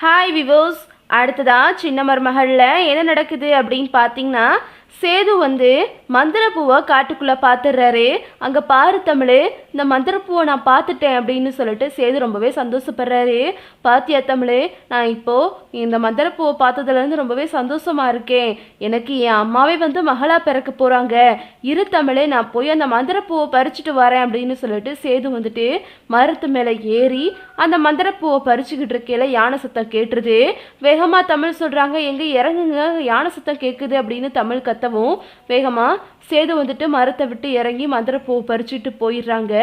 Hi விவோஸ் அடுத்ததா சின்ன மருமகளில் என்ன நடக்குது அப்படின்னு பார்த்தீங்கன்னா சேது வந்து மந்திரப்பூவை காட்டுக்குள்ளே பார்த்துடுறாரு அங்கே பாரு தமிழ் இந்த மந்திரப்பூவை நான் பார்த்துட்டேன் அப்படின்னு சொல்லிட்டு சேது ரொம்பவே சந்தோஷப்படுறாரு. பாத்தியா தமிழ் நான் இப்போது இந்த மந்திரப்பூவை பார்த்ததுலேருந்து ரொம்பவே சந்தோஷமாக இருக்கேன். எனக்கு என் அம்மாவே வந்து மகளாக பிறக்க போகிறாங்க இரு தமிழே நான் போய் அந்த மந்திரப்பூவை பறிச்சுட்டு வரேன் அப்படின்னு சொல்லிட்டு சேது வந்துட்டு மரத்து மேலே ஏறி அந்த மந்திரப்பூவை பறிச்சுக்கிட்டு இருக்கையில யானை சத்தம் கேட்டுருது. வேகமாக தமிழ் சொல்கிறாங்க எங்கே இறங்குங்க யானை சத்தம் கேட்குது அப்படின்னு தமிழ் கத்தவும் வேகமாக சேது வந்துட்டு மரத்தை விட்டு இறங்கி மந்திரப்பூவை பறிச்சுட்டு போயிடுறாங்க.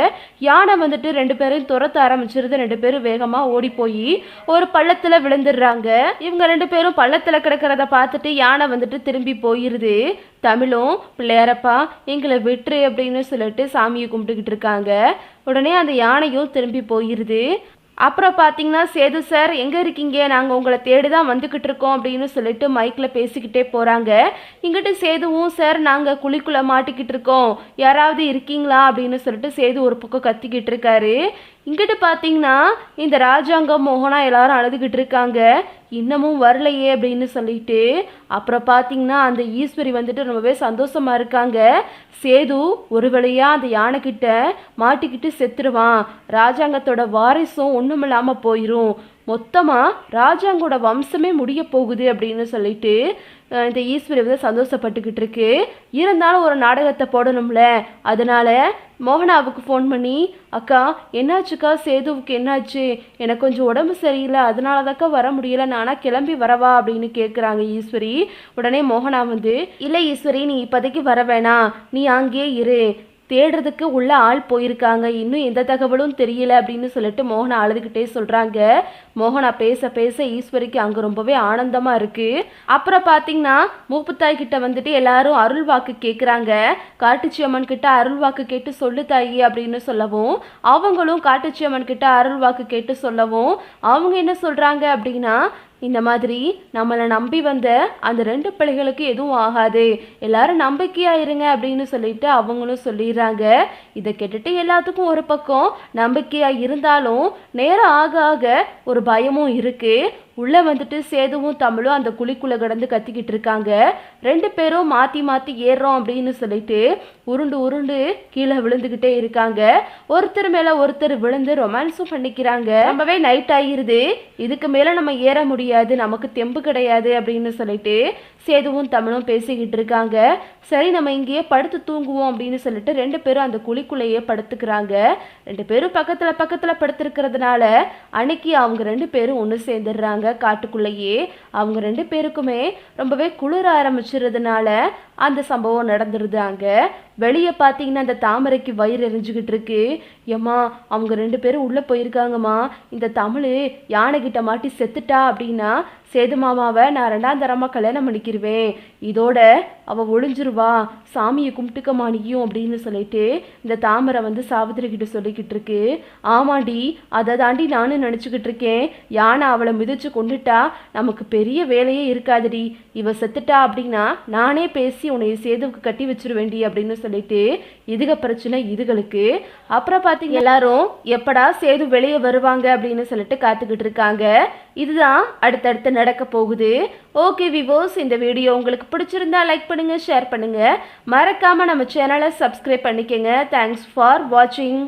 யானை வந்துட்டு ரெண்டு பேரையும் துரத்த ஆரம்பிச்சிருது. ரெண்டு பேரும் வேகமாக ஓடி போய் ஒரு பள்ளத்தில் விழுந்துடுறாங்க. இவங்க ரெண்டு பேரும் பள்ளத்தில் கிடக்கிறத பார்த்துட்டு யானை வந்துட்டு திரும்பி போயிடுது தமிழும் பிள்ளையாரப்பா எங்களை விட்டுரு அப்படின்னு சொல்லிட்டு சாமியை கும்பிட்டுக்கிட்டு இருக்காங்க. உடனே அந்த யானையும் திரும்பி போயிடுது அப்புறம் பார்த்தீங்கன்னா சேது சார் எங்கே இருக்கீங்க? நாங்கள் உங்களை தேடி தான் வந்துக்கிட்டு இருக்கோம் அப்படின்னு சொல்லிட்டு மைக்கில் பேசிக்கிட்டே போகிறாங்க இங்கிட்டு சேதுவும் சார் நாங்கள் குழிக்குள்ளே மாட்டிக்கிட்டு இருக்கோம். யாராவது இருக்கீங்களா? அப்படின்னு சொல்லிட்டு சேது ஒரு பக்கம் கத்திக்கிட்டு இருக்காரு. இங்கிட்டு பார்த்தீங்கன்னா இந்த ராஜாங்கம் மோகனா எல்லாரும் அழுதுகிட்டு இருக்காங்க. இன்னமும் வரலையே அப்படின்னு சொல்லிட்டு அப்புறம் பார்த்தீங்கன்னா அந்த ஈஸ்வரி வந்துட்டு ரொம்பவே சந்தோஷமாக இருக்காங்க. சேது ஒரு வழியாக அந்த யானைக்கிட்ட மாட்டிக்கிட்டு செத்துருவான். ராஜாங்கத்தோட வாரிசும் ஒன்றும் இல்லாமல் போயிடும் மொத்தமாக ராஜாங்கோட வம்சமே முடிய போகுது அப்படின்னு சொல்லிட்டு இந்த ஈஸ்வரி வந்து சந்தோஷப்பட்டுக்கிட்டு இருக்கு. இருந்தாலும் ஒரு நாடகத்தை போடணும்ல. அதனால மோகனாவுக்கு ஃபோன் பண்ணி அக்கா என்னாச்சுக்கா? சேதுவுக்கு என்னாச்சு? எனக்கு கொஞ்சம் உடம்பு சரியில்லை. அதனால தாக்கா வர முடியல. நானா கிளம்பி வரவா? அப்படின்னு கேட்குறாங்க ஈஸ்வரி. உடனே மோகனா வந்து இல்லை ஈஸ்வரி நீ இப்போதைக்கு வர வேணாம். நீ அங்கேயே இரு. தேடுறதுக்கு உள்ள ஆள் போயிருக்காங்க. இன்னும் எந்த தகவலும் தெரியல அப்படின்னு சொல்லிட்டு மோகனை அழுதுகிட்டே சொல்கிறாங்க மோகனா பேச பேச ஈஸ்வரிக்கு அங்கே ரொம்பவே ஆனந்தமாக இருக்குது அப்புறம் பார்த்தீங்கன்னா மூப்புத்தாய் கிட்ட வந்துட்டு எல்லாரும் அருள் வாக்கு கேட்குறாங்க காட்டுச்சி அம்மன் கிட்ட அருள் வாக்கு கேட்டு சொல்லு தாயி அப்படின்னு சொல்லவும் அவங்களும் காட்டுச்சி அம்மன் கிட்ட அருள் வாக்கு கேட்டு சொல்லவும் அவங்க என்ன சொல்கிறாங்க அப்படின்னா இந்த மாதிரி நம்மளை நம்பி வந்த அந்த ரெண்டு பிள்ளைகளுக்கு எதுவும் ஆகாது. எல்லாரும் நம்பிக்கையாக இருங்க அப்படின்னு சொல்லிட்டு அவங்களும் சொல்லிடுறாங்க. இதை கேட்டுட்டு எல்லாத்துக்கும் ஒரு பக்கம் நம்பிக்கையாக இருந்தாலும் நேரம் ஆக ஆக ஒரு பயமும் இருக்கு. உள்ளே வந்துட்டு சேதுவும் தமிழும் அந்த குழிக்குள்ளே கிடந்து கத்திக்கிட்டு இருக்காங்க. ரெண்டு பேரும் மாற்றி மாற்றி ஏறுறோம் அப்படின்னு சொல்லிட்டு உருண்டு உருண்டு கீழே விழுந்துக்கிட்டே இருக்காங்க. ஒருத்தர் மேலே ஒருத்தர் விழுந்து ரொமான்ஸும் பண்ணிக்கிறாங்க. ரொம்பவே நைட் ஆகிருது இதுக்கு மேலே நம்ம ஏற முடியாது. நமக்கு தெம்பு கிடையாது அப்படின்னு சொல்லிட்டு சேதுவும் தமிழும் பேசிக்கிட்டு இருக்காங்க. சரி நம்ம இங்கேயே படுத்து தூங்குவோம் அப்படின்னு சொல்லிட்டு ரெண்டு பேரும் அந்த குழிக்குள்ளேயே படுத்துக்கிறாங்க. ரெண்டு பேரும் பக்கத்தில் பக்கத்தில் படுத்துருக்கிறதுனால அன்னைக்கு அவங்க ரெண்டு பேரும் ஒன்று சேர்ந்துடுறாங்க. காட்டுக்குள்ளேயே அவங்க ரெண்டு பேருக்குமே ரொம்பவே குளிர ஆரம்பிச்சிருந்ததுனால அந்த சம்பவம் நடந்துருது அங்கே. வெளியே பார்த்தீங்கன்னா அந்த தாமரைக்கு வயிறு எரிஞ்சுக்கிட்டு இருக்கு. ஏம்மா அவங்க ரெண்டு பேரும் உள்ளே போயிருக்காங்கம்மா. இந்த தமிழ் யானைகிட்ட மாட்டி செத்துட்டா அப்படின்னா சேது மாமாவை நான் ரெண்டாம் தரமாக கல்யாணம் பண்ணிக்கிருவேன். இதோட அவள் ஒளிஞ்சிருவா. சாமியை கும்பிட்டுக்க மாணியும் அப்படின்னு சொல்லிட்டு இந்த தாமரை வந்து சாவித்திரி கிட்ட சொல்லிக்கிட்டு இருக்கு. ஆமாண்டி அதை தாண்டி நானும் நினச்சிக்கிட்டு இருக்கேன். யானை அவளை மிதிச்சு கொண்டுட்டா நமக்கு பெரிய வேலையே இருக்காதுடி. இவ செத்துட்டா அப்படின்னா நானே பேசி பேசி உன்னை சேதுவுக்கு கட்டி வச்சிருவேண்டி அப்படின்னு சொல்லிட்டு இதுக பிரச்சனை இதுகளுக்கு. அப்புறம் பார்த்தீங்க எல்லாரும் எப்படா சேது வெளியே வருவாங்க அப்படின்னு சொல்லிட்டு காத்துக்கிட்டு இருக்காங்க. இதுதான் அடுத்தடுத்து நடக்க போகுது. ஓகே விவோஸ் இந்த வீடியோ உங்களுக்கு பிடிச்சிருந்தா லைக் பண்ணுங்க ஷேர் பண்ணுங்க. மறக்காம நம்ம சேனலை சப்ஸ்கிரைப் பண்ணிக்கங்க. தேங்க்ஸ் ஃபார் வாட்சிங்